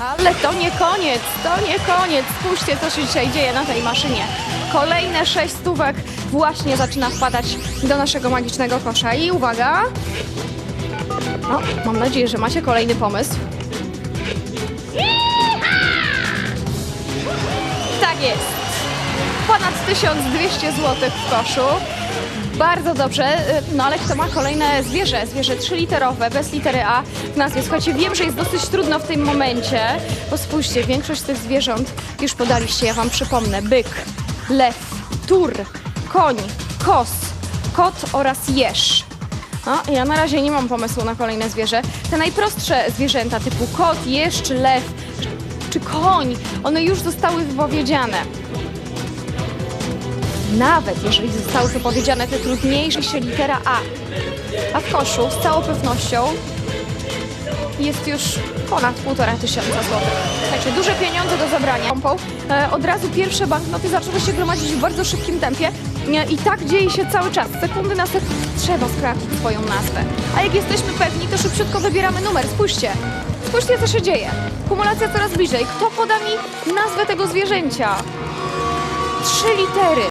Ale to nie koniec, to nie koniec. Spójrzcie, co się dzisiaj dzieje na tej maszynie. Kolejne sześć stówek właśnie zaczyna wpadać do naszego magicznego kosza. I uwaga! No, mam nadzieję, że macie kolejny pomysł. Tak jest. Ponad 1200 zł w koszu. Bardzo dobrze, y, no ale kto ma kolejne zwierzę, zwierzę trzyliterowe, bez litery A w nazwie. Słuchajcie, wiem, że jest dosyć trudno w tym momencie, bo spójrzcie, większość tych zwierząt już podaliście, ja wam przypomnę. Byk, lew, tur, koń, kos, kot oraz jeż. No, ja na razie nie mam pomysłu na kolejne zwierzę. Te najprostsze zwierzęta typu kot, jeż czy lew czy koń, one już zostały wypowiedziane. Nawet jeżeli zostały wypowiedziane te trudniejsze litera A. A w koszu z całą pewnością jest już ponad półtora tysiąca złotych. Także duże pieniądze do zabrania. E, od razu pierwsze banknoty zaczęły się gromadzić w bardzo szybkim tempie e, i tak dzieje się cały czas. Sekundy na sekundę trzeba sprawdzić swoją nazwę. A jak jesteśmy pewni, to szybciutko wybieramy numer. Spójrzcie. Spójrzcie, co się dzieje. Kumulacja coraz bliżej. Kto poda mi nazwę tego zwierzęcia? Trzy litery.